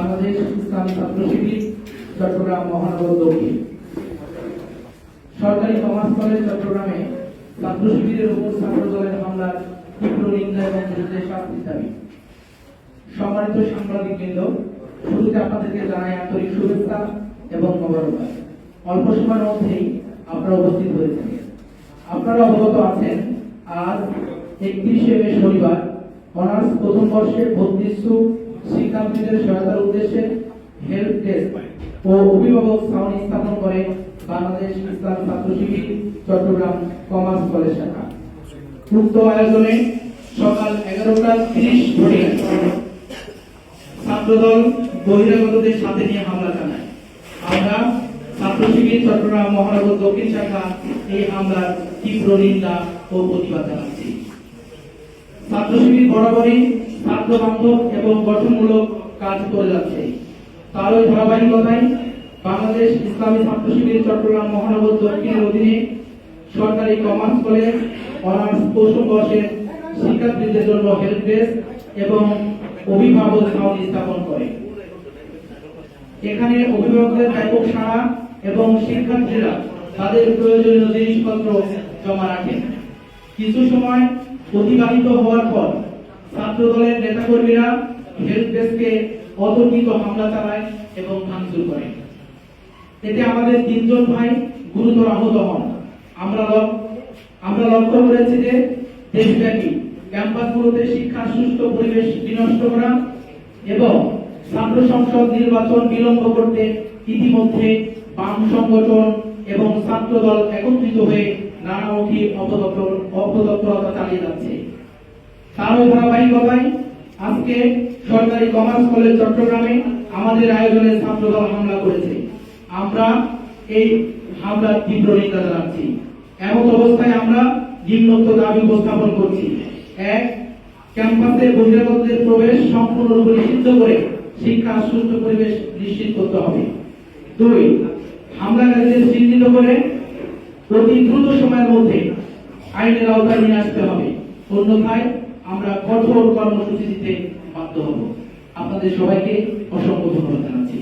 বাংলাদেশ ইসলামী ছাত্র শিবির, চট্টগ্রাম মহানগর দক্ষিণ। সরকারি কমার্স কলেজ চট্টগ্রামে ছাত্র শিবিরের উপর ছাত্র দলের হামলার তীব্র নিন্দা এবং বিরুদ্ধে শাস্তি দাবি। সম্মানিত সাংবাদিক বৃন্দ, শুরুতে আপনাদেরকে জানাই আন্তরিক শুভেচ্ছা এবং মোবারকবাদ। অল্প সময়ের মধ্যেই আপনারা উপস্থিত হয়েছেন আপনারা অবগত আছেন, আজ একত্রিশে মে শনিবার, অনার্স প্রথম বর্ষের ভর্তিচ্ছুক শিক্ষার্থীদের সহায়তার উদ্দেশ্যে হেল্প ডেস্ক ও অভিভাবক ছাউনি স্থাপন করে বাংলাদেশ ইসলাম ছাত্র শিবির, চট্টগ্রাম কমার্স কলেজ শাখা। উক্ত আয়োজনে সকাল এগারোটা তিরিশ ঘটে। ছাত্রদল বহিরাগতদের সাথে নিয়ে হামলা চালায়। আমরা ছাত্র শিবির, চট্টগ্রাম মহানগর দক্ষিণ শাখা এই হামলার তীব্র নিন্দা ও প্রতিবাদ জানাচ্ছি। ছাত্র শিবির বরাবরই ছাত্র বান্ধব এবং গঠনমূলক কাজ করে যাচ্ছে। ধারাবাহিকতায় বাংলাদেশ ইসলামী ছাত্র শিবির চট্টগ্রাম মহানগর দক্ষিণের অধীনে সরকারি কমার্স কলেজ, অনার্স প্রথম বর্ষের শিক্ষার্থীদের জন্য হেল্প ডেস্ক এবং অভিভাবক স্থাপন করে। এখানে অভিভাবকদের ব্যাপক সাড়া এবং শিক্ষার্থীরা তাদের প্রয়োজনীয় জিনিসপত্র জমা রাখেন কিছু সময় অতিবাহিত হওয়ার পর ছাত্র দলের নেতাকর্মীরা হেল্প ডেস্কে অতর্কিত হামলা চালায় এবং ভাঙচুর করে। এতে আমাদের তিনজন ভাই গুরুতর আহত হন। আমরা আমরা লক্ষ্য করেছি যে দেশব্যাপী ক্যাম্পাসগুলোতে শিক্ষার সুষ্ঠু পরিবেশ বিনষ্ট করা এবং ছাত্র সংসদ নির্বাচন বিলম্ব করতে ইতিমধ্যে বাম সংগঠন এবং ছাত্র দল একত্রিত হয়ে নানামুখী অপদপ্তর, অপদপ্তরতা চালিয়ে যাচ্ছে। তারও ধারাবাহিকতায় আজকে সরকারি কমার্স কলেজ চট্টগ্রামে আমাদের আয়োজনে ছাত্রদল হামলা করেছে। আমরা এই হামলার তীব্র নিন্দা জানাচ্ছি। এমন অবস্থায় আমরা নিম্নোক্ত দাবি উপস্থাপন করছি। এক, ক্যাম্পাসে বহিরাগতদের প্রবেশ সম্পূর্ণরূপে নিষিদ্ধ করে শিক্ষা সুস্থ পরিবেশ নিশ্চিত করতে হবে। দুই, হামলাকারীদের চিহ্নিত করে অতি দ্রুত সময়ের মধ্যে আইনের আওতায় নিয়ে আসতে হবে। অন্যথায় আমরা কঠোর কর্মসূচি দিতে বাধ্য হব। আপনাদের সবাইকে অসংখ্য ধন্যবাদ জানাচ্ছি।